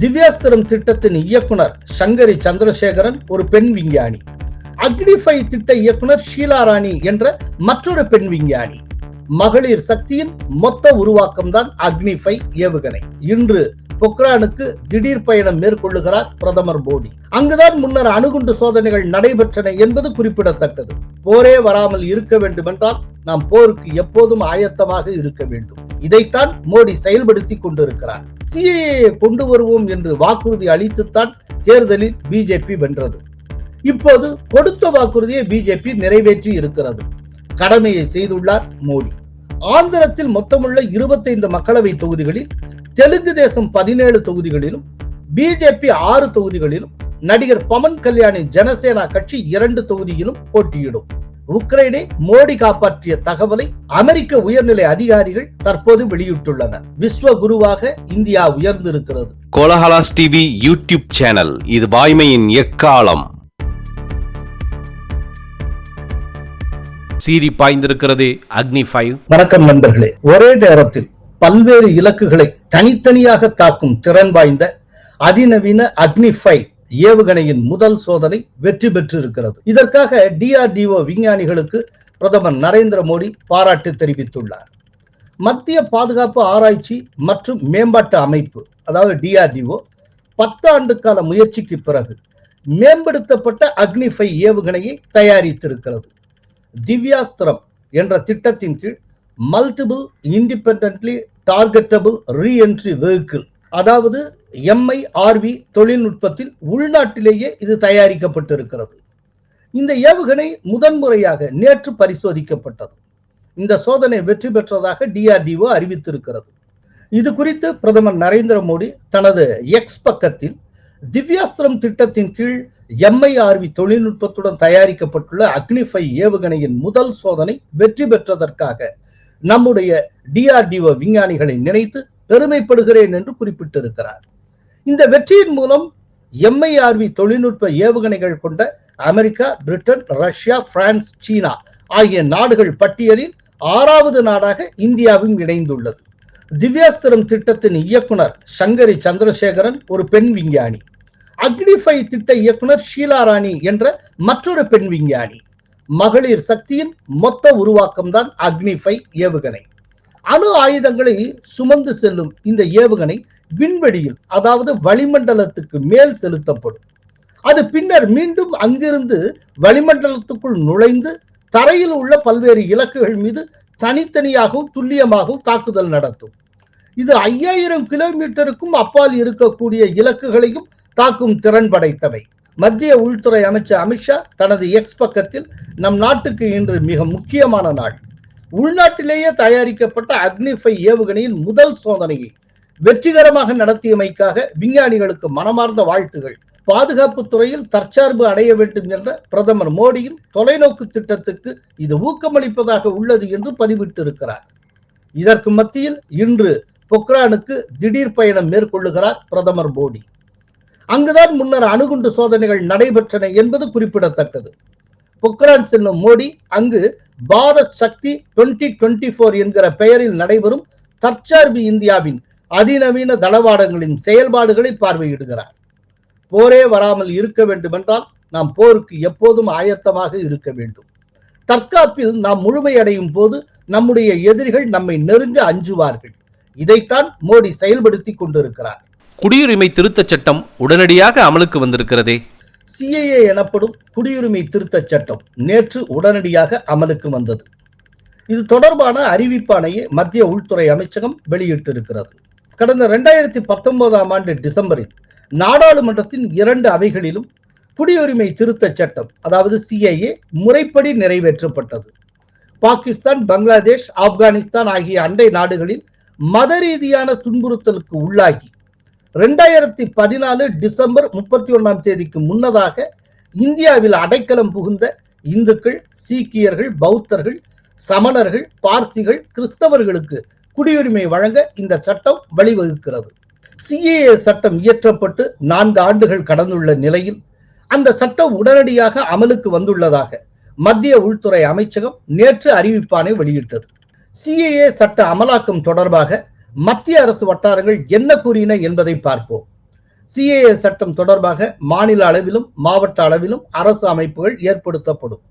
திவ்யாஸ்திரம் திட்டத்தின் இயக்குனர் சங்கரி சந்திரசேகரன் ஒரு பெண் விஞ்ஞானி. அக்னிஃபை திட்ட இயக்குனர் ஷீலா ராணி என்ற மற்றொரு பெண் விஞ்ஞானி. மகளிர் சக்தியின் மொத்த உருவாக்கம் தான் அக்னிஃபை ஏவுகணை. இன்று பொக்ரானுக்கு திடீர் பயணம் மேற்கொள்ளுகிறார் பிரதமர் மோடி. அங்குதான் முன்னர் அணுகுண்டு சோதனைகள் நடைபெற்றன என்பது குறிப்பிடத்தக்கது. போரே வராமல் இருக்க வேண்டுமென்றால் நாம் போருக்கு எப்போதும் ஆயத்தமாக இருக்க வேண்டும். இதைத்தான் மோடி செயல்படுத்தி கொண்டிருக்கிறார். சிஏஏ கொண்டு வருவோம் என்று வாக்குறுதி அளித்துத்தான் தேர்தலில் பிஜேபி வென்றது. இப்போது கொடுத்த வாக்குறுதியை பிஜேபி நிறைவேற்றி இருக்கிறது. கடமையை செய்துள்ளார் மோடி. ஆந்திரத்தில் மொத்தமுள்ள இருபத்தைந்து மக்களவை தொகுதிகளில் தெலுங்கு தேசம் பதினேழு தொகுதிகளிலும் பிஜேபி ஆறு தொகுதிகளிலும் நடிகர் பவன் கல்யாணி ஜனசேனா கட்சி இரண்டு தொகுதியிலும் போட்டியிடும். உக்ரைனை மோடி காப்பாற்றிய தகவலை அமெரிக்க உயர்நிலை அதிகாரிகள் தற்போது வெளியிட்டுள்ளனர். விஸ்வ குருவாக இந்தியா உயர்ந்திருக்கிறது. கோலஹலாஸ் டிவி யூடியூப் சேனல் இது வாய்மையின் எக்காலம். சீறி பாய்ந்திருக்கிறது அக்னி ஃபைவ் வணக்கம் நண்பர்களே. ஒரே நேரத்தில் பல்வேறு இலக்குகளை தனித்தனியாக தாக்கும் திறன் வாய்ந்த அதிநவீன அக்னி ஃபைவ் ஏவுகணையின் முதல் சோதனை வெற்றி பெற்றிருக்கிறது. இதற்காக டிஆர்டிஓ விஞ்ஞானிகளுக்கு பிரதமர் நரேந்திர மோடி பாராட்டு தெரிவித்துள்ளார். மத்திய பாதுகாப்பு ஆராய்ச்சி மற்றும் மேம்பாட்டு அமைப்பு அதாவது டிஆர்டிஓ பத்து ஆண்டு கால முயற்சிக்கு பிறகு மேம்படுத்தப்பட்ட அக்னிஃபை ஏவுகணையை தயாரித்திருக்கிறது. திவ்யாஸ்திரம் என்ற திட்டத்தின் கீழ் multiple independently targetable reentry vehicle அதாவது எம்ஐஆர்வி தொழில்நுட்பத்தில் உள்நாட்டிலேயே இது தயாரிக்கப்பட்டிருக்கிறது. இந்த ஏவுகணை முதன்முறையாக நேற்று பரிசோதிக்கப்பட்டது. இந்த சோதனை வெற்றி பெற்றதாக டிஆர்டிஓ அறிவித்திருக்கிறது. இது குறித்து பிரதமர் நரேந்திர மோடி தனது எக்ஸ் பக்கத்தில் திவ்யாஸ்திரம் திட்டத்தின் கீழ் எம்ஐஆர்வி தொழில்நுட்பத்துடன் தயாரிக்கப்பட்டுள்ள அக்னிஃபை ஏவுகணையின் முதல் சோதனை வெற்றி பெற்றதற்காக நம்முடைய டிஆர்டிஓ விஞ்ஞானிகளை நினைத்து பெருமைப்படுகிறேன் என்று குறிப்பிட்டிருக்கிறார். இந்த வெற்றியின் மூலம் எம்ஐஆர்வி தொழில்நுட்ப ஏவுகணைகள் கொண்ட America Britain Russia France China ஆகிய நாடுகள் பட்டியலில் ஆறாவது நாடாக இந்தியாவும் இணைந்துள்ளது. திவ்யாஸ்திரம் திட்டத்தின் இயக்குனர் சங்கரி சந்திரசேகரன் ஒரு பெண் விஞ்ஞானி. அக்னிஃபை திட்ட இயக்குனர் ஷீலா ராணி என்ற மற்றொரு பெண் விஞ்ஞானி. மகளிர் சக்தியின் மொத்த உருவாக்கம் தான் அக்னிஃபை ஏவுகணை. அணு ஆயுதங்களை சுமந்து செல்லும் இந்த ஏவுகணை விண்வெளியில் அதாவது வளிமண்டலத்துக்கு மேல் செலுத்தப்படும். அது பின்னர் மீண்டும் அங்கிருந்து வளிமண்டலத்துக்குள் நுழைந்து தரையில் உள்ள பல்வேறு இலக்குகள் மீது தனித்தனியாகவும் துல்லியமாகவும் தாக்குதல் நடத்தும். இது ஐயாயிரம் கிலோமீட்டருக்கும் அப்பால் இருக்கக்கூடிய இலக்குகளையும் தாக்கும் திறன் படைத்தவை. மத்திய உள்துறை அமைச்சர் அமித்ஷா தனது எக்ஸ் பக்கத்தில் நம் நாட்டுக்கு இன்று மிக முக்கியமான நாள். உள்நாட்டிலேயே தயாரிக்கப்பட்ட அக்னிஃபை ஏவுகணையின் முதல் சோதனையை வெற்றிகரமாக நடத்தியமைக்காக விஞ்ஞானிகளுக்கு மனமார்ந்த வாழ்த்துகள். பாதுகாப்பு துறையில் தற்சார்பு அடைய வேண்டும் என்ற பிரதமர் மோடியின் தொலைநோக்கு திட்டத்துக்கு இது ஊக்கமளிப்பதாக உள்ளது என்று பதிவிட்டிருக்கிறார். இதற்கு மத்தியில் இன்று பொக்ரானுக்கு திடீர் பயணம் மேற்கொள்ளுகிறார் பிரதமர் மோடி. அங்குதான் முன்னர் அணுகுண்டு சோதனைகள் நடைபெற்றன என்பது குறிப்பிடத்தக்கது. பொக்ரான் செல்லும் மோடி அங்கு Bharat Shakti twenty twenty four என்கிற பெயரில் நடைபெறும் தற்சார்பு இந்தியாவின் அதிநவீன தளவாடங்களின் செயல்பாடுகளை பார்வையிடுகிறார். போரே வராமல் இருக்க வேண்டுமென்றால் நாம் போருக்கு எப்போதும் ஆயத்தமாக இருக்க வேண்டும். தற்காப்பில் நாம் முழுமையடையும் போது நம்முடைய எதிரிகள் நம்மை நெருங்க அஞ்சுவார்கள். இதைத்தான் மோடி செயல்படுத்தி கொண்டிருக்கிறார். குடியுரிமை திருத்தச் சட்டம் உடனடியாக அமலுக்கு வந்திருக்கிறதே. சிஏஏ எனப்படும் குடியுரிமை திருத்தச் சட்டம் நேற்று உடனடியாக அமலுக்கு வந்தது. இது தொடர்பான அறிவிப்பாணையை மத்திய உள்துறை அமைச்சகம் வெளியிட்டிருக்கிறது. கடந்த இரண்டாயிரத்தி பத்தொன்பதாம் ஆண்டு டிசம்பரில் நாடாளுமன்றத்தின் இரண்டு அவைகளிலும் குடியுரிமை திருத்தச் சட்டம் அதாவது சிஐஏ முறைப்படி நிறைவேற்றப்பட்டது. பாகிஸ்தான் பங்களாதேஷ் ஆப்கானிஸ்தான் ஆகிய அண்டை நாடுகளில் மத ரீதியான துன்புறுத்தலுக்கு உள்ளாகி ரெண்டாயிரத்தி பதினாலு டிசம்பர் முப்பத்தி ஒன்னாம் தேதிக்கு முன்னதாக இந்தியாவில் அடைக்கலம் புகுந்த இந்துக்கள் சீக்கியர்கள் பௌத்தர்கள் சமணர்கள் பார்சிகள் கிறிஸ்தவர்களுக்கு குடியுரிமை வழங்க இந்த சட்டம் வழிவகுக்கிறது. சிஏஏ சட்டம் இயற்றப்பட்டு நான்கு ஆண்டுகள் கடந்துள்ள நிலையில் அந்த சட்டம் உடனடியாக அமலுக்கு வந்துள்ளதாக மத்திய உள்துறை அமைச்சகம் நேற்று அறிவிப்பானை வெளியிட்டது. சிஏஏ சட்ட அமலாக்கம் தொடர்பாக மத்திய அரசு வட்டாரங்கள் என்ன கூறின என்பதை பார்ப்போம். சிஏஏ சட்டம் தொடர்பாக மாநில அளவிலும் மாவட்ட அளவிலும் அரசு அமைப்புகள் ஏற்படுத்தப்படும்.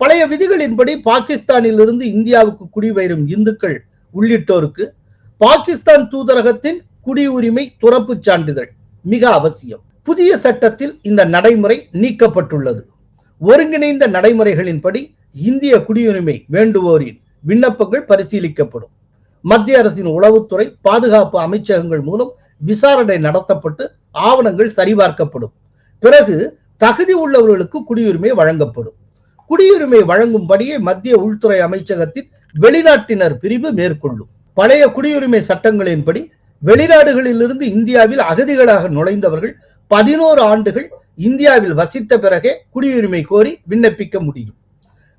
பழைய விதிகளின்படி பாகிஸ்தானில் இருந்து இந்தியாவுக்கு குடிவரும் இந்துக்கள் உள்ளிட்டோருக்கு பாகிஸ்தான் தூதரகத்தின் குடியுரிமை துறப்பு சான்றிதழ் மிக அவசியம். புதிய சட்டத்தில் இந்த நடைமுறை நீக்கப்பட்டுள்ளது. ஒருங்கிணைந்த நடைமுறைகளின்படி இந்திய குடியுரிமை வேண்டுவோரின் விண்ணப்பங்கள் பரிசீலிக்கப்படும். மத்திய அரசின் உளவுத்துறை பாதுகாப்பு அமைச்சகங்கள் மூலம் விசாரணை நடத்தப்பட்டு ஆவணங்கள் சரிபார்க்கப்படும். பிறகு தகுதி உள்ளவர்களுக்கு குடியுரிமை வழங்கப்படும். குடியுரிமை வழங்கும்படியே மத்திய உள்துறை அமைச்சகத்தின் வெளிநாட்டினர் பிரிவு மேற்கொள்ளும். பழைய குடியுரிமை சட்டங்களின்படி வெளிநாடுகளிலிருந்து இந்தியாவில் அகதிகளாக நுழைந்தவர்கள் பதினோரு ஆண்டுகள் இந்தியாவில் வசித்த பிறகே குடியுரிமை கோரி விண்ணப்பிக்க முடியும்.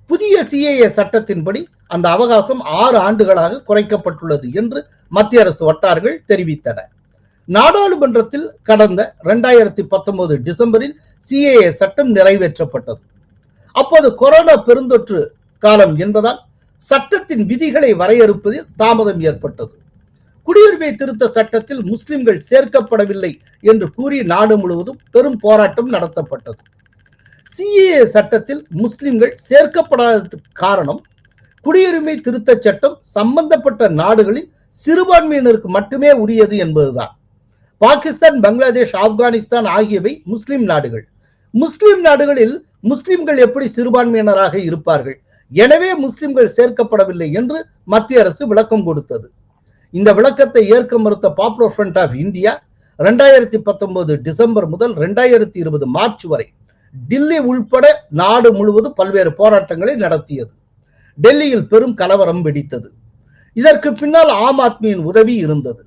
புதிய சிஏஏ சட்டத்தின்படி அந்த அவகாசம் ஆறு ஆண்டுகளாக குறைக்கப்பட்டுள்ளது என்று மத்திய அரசு வட்டாரங்கள் தெரிவித்தன. நாடாளுமன்றத்தில் கடந்த இரண்டாயிரத்தி பத்தொன்பது டிசம்பரில் சிஏஏ சட்டம் நிறைவேற்றப்பட்டது. அப்போது கொரோனா பெருந்தொற்று காலம் என்பதால் சட்டத்தின் விதிகளை வரையறுப்பதில் தாமதம் ஏற்பட்டது. குடியுரிமை திருத்த சட்டத்தில் முஸ்லிம்கள் சேர்க்கப்படவில்லை என்று கூறி நாடு முழுவதும் பெரும் போராட்டம் நடத்தப்பட்டது. சிஏஏ சட்டத்தில் முஸ்லிம்கள் சேர்க்கப்படாததுக்கு காரணம் குடியுரிமை திருத்த சட்டம் சம்பந்தப்பட்ட நாடுகளில் சிறுபான்மையினருக்கு மட்டுமே உரியது என்பதுதான். பாகிஸ்தான் பங்களாதேஷ் ஆப்கானிஸ்தான் ஆகியவை முஸ்லிம் நாடுகள். முஸ்லிம் நாடுகளில் முஸ்லிம்கள் எப்படி சிறுபான்மையினராக இருப்பார்கள்? எனவே முஸ்லிம்கள் சேர்க்கப்படவில்லை என்று மத்திய அரசு விளக்கம் கொடுத்தது. இந்த விளக்கத்தை ஏற்க மறுத்த பாப்புலர் ஃப்ரண்ட் ஆஃப் இந்தியா ரெண்டாயிரத்தி பத்தொன்பது டிசம்பர் முதல் ரெண்டாயிரத்தி இருபது மார்ச் வரை டில்லி உள்பட நாடு முழுவதும் பல்வேறு போராட்டங்களை நடத்தியது. டெல்லியில் பெரும் கலவரம் வெடித்தது. இதற்கு பின்னால் ஆம் ஆத்மியின் உதவி இருந்தது.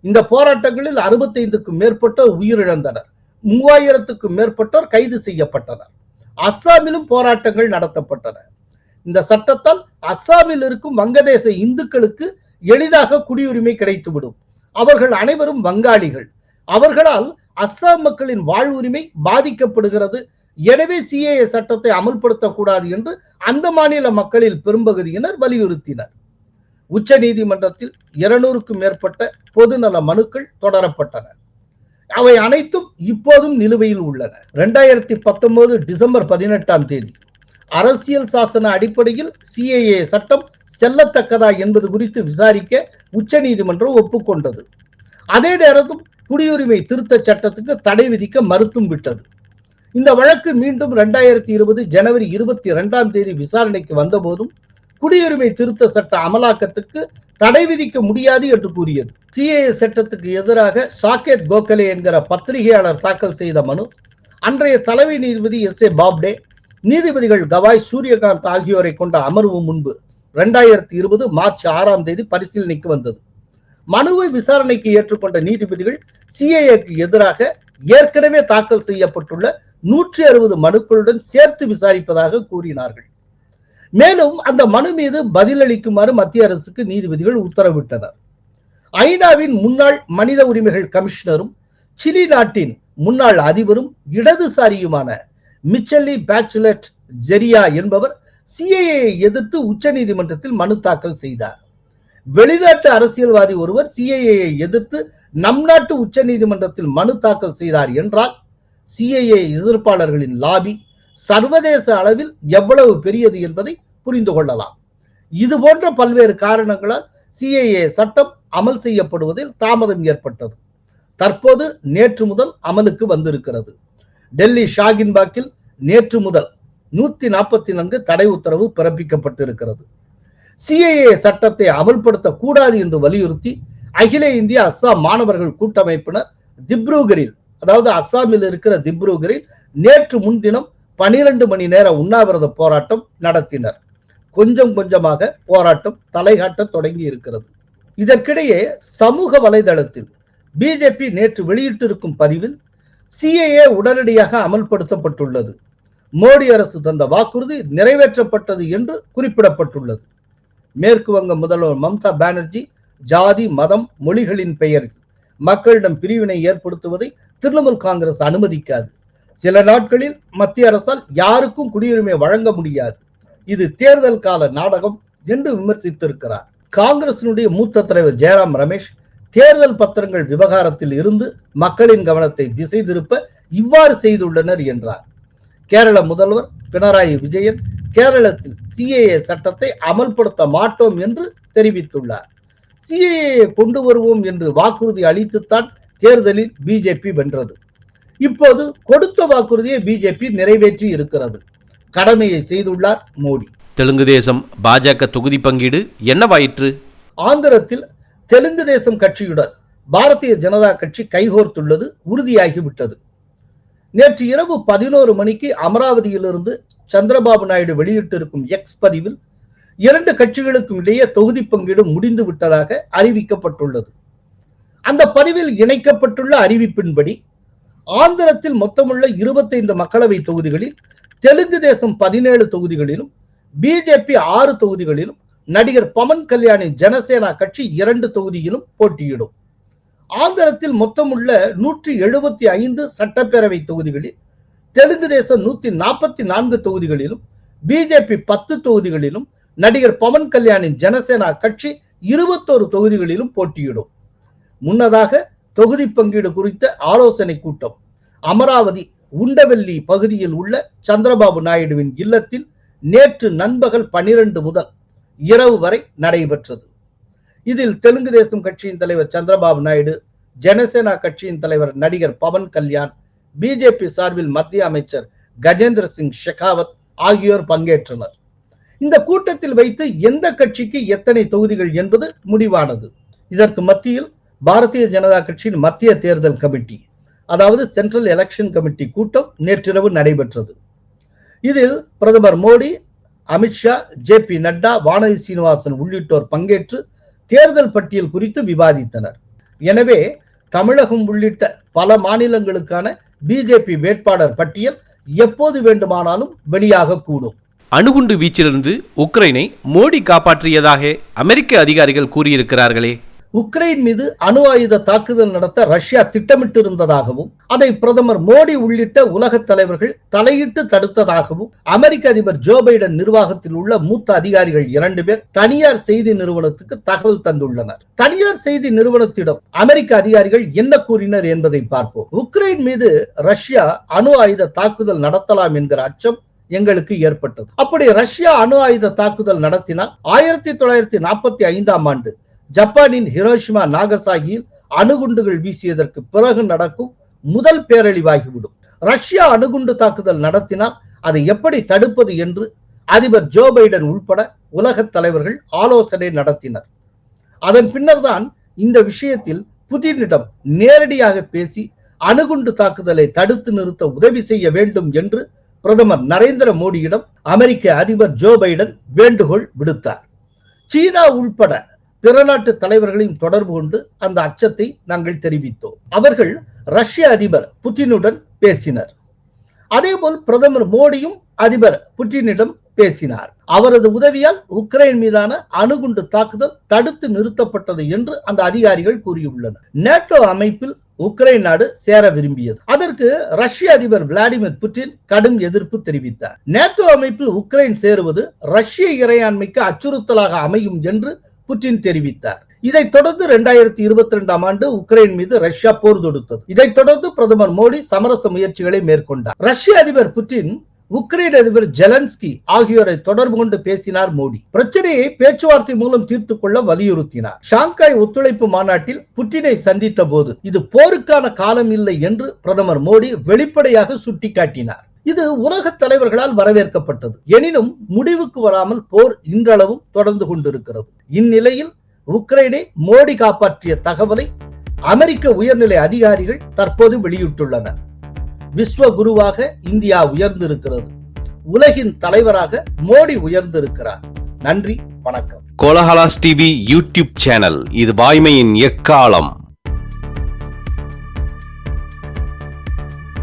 இந்த போராட்டங்களில் அறுபத்தைந்துக்கும் மேற்பட்ட உயிரிழந்தனர். மூவாயிரத்துக்கும் மேற்பட்டோர் கைது செய்யப்பட்டனர். அஸ்ஸாமிலும் போராட்டங்கள் நடத்தப்பட்டன. இந்த சட்டத்தால் அஸ்ஸாமில் இருக்கும் வங்கதேச இந்துக்களுக்கு எளிதாக குடியுரிமை கிடைத்துவிடும். அவர்கள் அனைவரும் வங்காளிகள். அவர்களால் அஸ்ஸாம் மக்களின் வாழ்வுரிமை பாதிக்கப்படுகிறது. எனவே சிஏஏ சட்டத்தை அமல்படுத்தக்கூடாது என்று அந்த மாநில மக்களில் பெரும்பகுதியினர் வலியுறுத்தினர். உச்ச நீதிமன்றத்தில் இருநூறுக்கும் மேற்பட்ட பொதுநல மனுக்கள் தொடரப்பட்டன. அவை அனைத்தும் இப்போதும் நிலுவையில் உள்ளன. இரண்டாயிரத்தி பத்தொன்பது டிசம்பர் பதினெட்டாம் தேதி அரசியல் சாசன அடிப்படையில் சிஏஏ சட்டம் செல்லத்தக்கதா என்பது குறித்து விசாரிக்க உச்சநீதிமன்றம் ஒப்புக்கொண்டது. அதே நேரத்தில் குடியுரிமை திருத்த சட்டத்துக்கு தடை விதிக்க மறுத்தும் விட்டது. இந்த வழக்கு மீண்டும் இரண்டாயிரத்தி இருபது ஜனவரி இருபத்தி இரண்டாம் தேதி விசாரணைக்கு வந்தபோதும் குடியுரிமை திருத்த சட்ட அமலாக்கத்துக்கு தடை விதிக்க முடியாது என்று கூறியது. சிஏஏ சட்டத்துக்கு எதிராக சாகேத் கோகலே என்கிற பத்திரிகையாளர் தாக்கல் செய்த மனு அன்றைய தலைமை நீதிபதி எஸ் ஏ பாப்டே நீதிபதிகள் கவாய் சூரியகாந்த் ஆகியோரை கொண்ட அமர்வு முன்பு இரண்டாயிரத்தி இருபது மார்ச் ஆறாம் தேதி பரிசீலனைக்கு வந்தது. மனுவை விசாரணைக்கு ஏற்றுக்கொண்ட நீதிபதிகள் சிஏஏக்கு எதிராக ஏற்கனவே தாக்கல் செய்யப்பட்டுள்ள நூற்றி அறுபது மனுக்களுடன் சேர்த்து விசாரிப்பதாக கூறினார்கள். மேலும் அந்த மனு மீது பதிலளிக்குமாறு மத்திய அரசுக்கு நீதிபதிகள் உத்தரவிட்டனர். ஐநாவின் முன்னாள் மனித உரிமைகள் கமிஷனரும் சிலி நாட்டின் முன்னாள் அதிபரும் இடதுசாரியுமான மிச்சல்லி பேச்சுலட் ஜெரியா என்பவர் சிஏஏ எதிர்த்து உச்சநீதிமன்றத்தில் மனு தாக்கல் செய்தார். வெளிநாட்டு அரசியல்வாதி ஒருவர் சிஏஏ எதிர்த்து நம் நாட்டு உச்சநீதிமன்றத்தில் மனு தாக்கல் செய்தார் என்றால் சிஏஏ எதிர்ப்பாளர்களின் லாபி சர்வதேச அளவில் எவ்வளவு பெரியது என்பதை புரிந்து கொள்ளலாம். இது போன்ற பல்வேறு காரணங்களால் சிஏஏ சட்டம் அமல் செய்யப்படுவதில் தாமதம் ஏற்பட்டது. தற்போது நேற்று முதல் அமலுக்கு வந்திருக்கிறது. டெல்லி ஷாகின்பாக்கில் நேற்று முதல் நூத்தி நாற்பத்தி நான்கு தடை உத்தரவு பிறப்பிக்கப்பட்டிருக்கிறது. சிஏஏ சட்டத்தை அமல்படுத்த கூடாது என்று வலியுறுத்தி அகில இந்திய அஸ்ஸாம் மாணவர்கள் கூட்டமைப்பினர் திப்ருகரில் அதாவது அஸ்ஸாமில் இருக்கிற திப்ருகரில் நேற்று முன்தினம் பனிரெண்டு மணி நேர உண்ணாவிரத போராட்டம் நடத்தினர். கொஞ்சம் கொஞ்சமாக போராட்டம் தலைகாட்ட தொடங்கி இருக்கிறது. இதற்கிடையே சமூக வலைதளத்தில் பிஜேபி நேற்று வெளியிட்டிருக்கும் பதிவில் சிஏஏ உடனடியாக அமல்படுத்தப்பட்டுள்ளது. மோடி அரசு தந்த வாக்குறுதி நிறைவேற்றப்பட்டது என்று குறிப்பிடப்பட்டுள்ளது. மேற்கு வங்க முதல்வர் மம்தா பானர்ஜி ஜாதி மதம் மொழிகளின் பெயரில் மக்களிடம் பிரிவினை ஏற்படுத்துவதை திரிணாமுல் காங்கிரஸ் அனுமதிக்காது. சில நாட்களில் மத்திய அரசால் யாருக்கும் குடியுரிமை வழங்க முடியாது. இது தேர்தல் கால நாடகம் என்று விமர்சித்திருக்கிறார். காங்கிரசினுடைய மூத்த தலைவர் ஜெயராம் ரமேஷ் தேர்தல் பத்திரங்கள் விவகாரத்தில் இருந்து மக்களின் கவனத்தை திசை திருப்ப இவ்வாறு செய்துள்ளனர் என்றார். கேரள முதல்வர் பினராயி விஜயன் கேரளத்தில் சிஏஏ சட்டத்தை அமல்படுத்த மாட்டோம் என்று தெரிவித்துள்ளார். சிஏஏ கொண்டு வருவோம் என்று வாக்குறுதி அளித்துத்தான் தேர்தலில் பிஜேபி வென்றது. இப்போது கொடுத்த வாக்குறுதியை பிஜேபி நிறைவேற்றி இருக்கிறது. கடமையை செய்துள்ளார் மோடி. தெலுங்கு தேசம் பாஜக தொகுதி பங்கீடு என்னவாயிற்று ஆந்திரத்தில் தெலுங்கு தேசம் கட்சியுடன் பாரதிய ஜனதா கட்சி கைகோர்த்துள்ளது உறுதியாகிவிட்டது. நேற்று இரவு பதினோரு மணிக்கு அமராவதியிலிருந்து சந்திரபாபு நாயுடு வெளியிட்டிருக்கும் எக்ஸ் பதிவில் இரண்டு கட்சிகளுக்கும் இடையே தொகுதி பங்கீடு முடிந்து விட்டதாக அறிவிக்கப்பட்டுள்ளது. அந்த பதிவில் இணைக்கப்பட்டுள்ள அறிவிப்பின்படி ஆந்திரத்தில் மொத்தமுள்ள இருபத்தைந்து மக்களவை தொகுதிகளில் தெலுங்கு தேசம் பதினேழு தொகுதிகளிலும் பிஜேபி ஆறு தொகுதிகளிலும் நடிகர் பவன் கல்யாணி ஜனசேனா கட்சி இரண்டு தொகுதியிலும் போட்டியிடும். ஆந்திரத்தில் மொத்தமுள்ள நூற்றி எழுபத்தி ஐந்து சட்டப்பேரவை தொகுதிகளில் தெலுங்கு தேசம் நூத்தி நாற்பத்தி நான்கு தொகுதிகளிலும் பிஜேபி பத்து தொகுதிகளிலும் நடிகர் பவன் கல்யாணி ஜனசேனா கட்சி இருபத்தோரு தொகுதிகளிலும் போட்டியிடும். முன்னதாக தொகுதி பங்கீடு குறித்த ஆலோசனை கூட்டம் அமராவதி உண்டவெள்ளி பகுதியில் உள்ள சந்திரபாபு நாயுடுவின் இல்லத்தில் நேற்று நண்பகல் பனிரெண்டு முதல் இரவு வரை நடைபெற்றது. இதில் தெலுங்கு தேசம் கட்சியின் தலைவர் சந்திரபாபு நாயுடு ஜனசேனா கட்சியின் தலைவர் நடிகர் பவன் கல்யாண் பிஜேபி சார்பில் மத்திய அமைச்சர் கஜேந்திர சிங் ஷெகாவத் ஆகியோர் பங்கேற்றனர். இந்த கூட்டத்தில் வைத்து எந்த கட்சிக்கு எத்தனை தொகுதிகள் என்பது முடிவானது. இதற்கு மத்தியில் பாரதிய ஜனதா கட்சியின் மத்திய தேர்தல் கமிட்டி அதாவது சென்ட்ரல் எலெக்ஷன் கமிட்டி கூட்டம் நேற்றிரவு நடைபெற்றது. இதில் பிரதமர் மோடி அமித்ஷா ஜே பி நட்டா வானதி சீனிவாசன் உள்ளிட்டோர் பங்கேற்று தேர்தல் பட்டியல் குறித்து விவாதித்தனர். எனவே தமிழகம் உள்ளிட்ட பல மாநிலங்களுக்கான பிஜேபி வேட்பாளர் பட்டியல் எப்போது வேண்டுமானாலும் வெளியாக கூடும். அணுகுண்டு வீச்சிலிருந்து உக்ரைனை மோடி காப்பாற்றியதாக அமெரிக்க அதிகாரிகள் கூறியிருக்கிறார்களே. உக்ரைன் மீது அணு ஆயுத தாக்குதல் நடத்த ரஷ்யா திட்டமிட்டிருந்ததாகவும் அதை பிரதமர் மோடி உள்ளிட்ட உலக தலைவர்கள் தலையிட்டு தடுத்ததாகவும் அமெரிக்க அதிபர் ஜோ பைடன் நிர்வாகத்தில் உள்ள மூத்த அதிகாரிகள் இரண்டு பேர் தனியார் செய்தி நிறுவனத்துக்கு தகவல் தந்துள்ளனர். தனியார் செய்தி நிறுவனத்திடம் அமெரிக்க அதிகாரிகள் என்ன கூறினர் என்பதை பார்ப்போம். உக்ரைன் மீது ரஷ்யா அணு ஆயுத தாக்குதல் நடத்தலாம் என்கிற அச்சம் எங்களுக்கு ஏற்பட்டது. அப்படி ரஷ்யா அணு ஆயுத தாக்குதல் நடத்தினால் ஆயிரத்தி தொள்ளாயிரத்தி நாற்பத்தி ஐந்தாம் ஆண்டு ஜப்பானின் ஹிரோஷிமா நாகசாகியில் அணுகுண்டுகள் வீசியதற்கு பிறகு நடக்கும் முதல் பேரழிவாகிவிடும். ரஷ்யா அணுகுண்டு தாக்குதல் நடத்தினால் அதை எப்படி தடுப்பது என்று அதிபர் ஜோ பைடன் உள்பட உலக தலைவர்கள் ஆலோசனை நடத்தினர். அதன் பின்னர் தான் இந்த விஷயத்தில் புதினிடம் நேரடியாக பேசி அணுகுண்டு தாக்குதலை தடுத்து நிறுத்த உதவி செய்ய வேண்டும் என்று பிரதமர் நரேந்திர மோடியிடம் அமெரிக்க அதிபர் ஜோ பைடன் வேண்டுகோள் விடுத்தார். சீனா உள்பட பிற நாட்டு தலைவர்களையும் தொடர்பு கொண்டு அந்த அச்சத்தை நாங்கள் தெரிவித்தோம். அவர்கள் ரஷ்ய அதிபர் புட்டினுடன் பேசினர். அதேபோல் பிரதமர் மோடியும் அதிபர் புட்டினிடம் பேசினார். அவரது உதவியால் உக்ரைன் மீதான அணுகுண்டு தாக்குதல் தடுத்து நிறுத்தப்பட்டது என்று அந்த அதிகாரிகள் கூறியுள்ளனர். நேட்டோ அமைப்பில் உக்ரைன் நாடு சேர விரும்பியது. அதற்கு ரஷ்ய அதிபர் விளாடிமிர் புட்டின் கடும் எதிர்ப்பு தெரிவித்தார். நேட்டோ அமைப்பில் உக்ரைன் சேருவது ரஷ்ய இறையாண்மைக்கு அச்சுறுத்தலாக அமையும் என்று புட்டின் தெரிவித்தார். இதைத் தொடர்ந்து இரண்டாயிரத்தி இருபத்தி ரெண்டாம் ஆண்டு உக்ரைன் மீது ரஷ்யா போர் தொடுத்தது. இதைத் தொடர்ந்து பிரதமர் மோடி சமரச முயற்சிகளை மேற்கொண்டார். ரஷ்ய அதிபர் புட்டின் உக்ரைன் அதிபர் ஜெலன்ஸ்கி ஆகியோரை தொடர்பு கொண்டு பேசினார் மோடி. பிரச்சனையை பேச்சுவார்த்தை மூலம் தீர்த்துக் கொள்ள வலியுறுத்தினார். ஷாங்காய் ஒத்துழைப்பு மாநாட்டில் புட்டினை சந்தித்த போது இது போருக்கான காலம் இல்லை என்று பிரதமர் மோடி வெளிப்படையாக சுட்டிக்காட்டினார். இது உலக தலைவர்களால் வரவேற்கப்பட்டது. எனினும் முடிவுக்கு வராமல் போர் இன்றளவும் தொடர்ந்து கொண்டிருக்கிறது. இந்நிலையில் உக்ரைனை மோடி காப்பாற்றிய தகவலை அமெரிக்க உயர்நிலை அதிகாரிகள் தற்போது வெளியிட்டுள்ளனர். விஸ்வ குருவாக இந்தியா உயர்ந்திருக்கிறது. உலகின் தலைவராக மோடி உயர்ந்திருக்கிறார். நன்றி வணக்கம். கோலஹலாஸ் டிவி யூடியூப் சேனல் இது வாய்மையின் எக்காலம்.